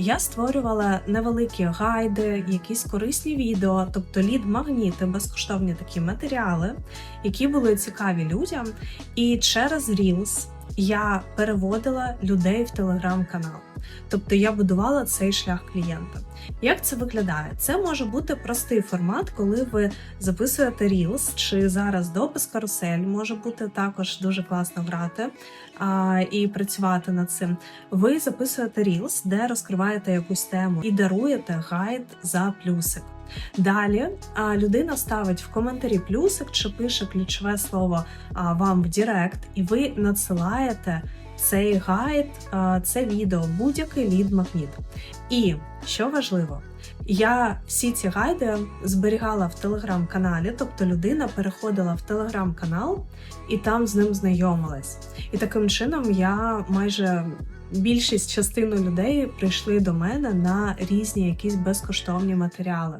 Я створювала невеликі гайди, якісь корисні відео, тобто лід-магніти, безкоштовні такі матеріали, які були цікаві людям. І через Reels я переводила людей в телеграм-канал. Тобто я будувала цей шлях клієнта. Як це виглядає? Це може бути простий формат, коли ви записуєте Reels, чи зараз допис карусель може бути також дуже класно грати а, і працювати над цим. Ви записуєте Reels, де розкриваєте якусь тему і даруєте гайд за плюсик. Далі людина ставить в коментарі плюсик чи пише ключове слово вам в Директ, і ви надсилаєте цей гайд, це відео, будь-який лід-магніт. І що важливо, я всі ці гайди зберігала в телеграм-каналі, тобто людина переходила в телеграм-канал і там з ним знайомилась. І таким чином я майже більшість частину людей прийшли до мене на різні якісь безкоштовні матеріали.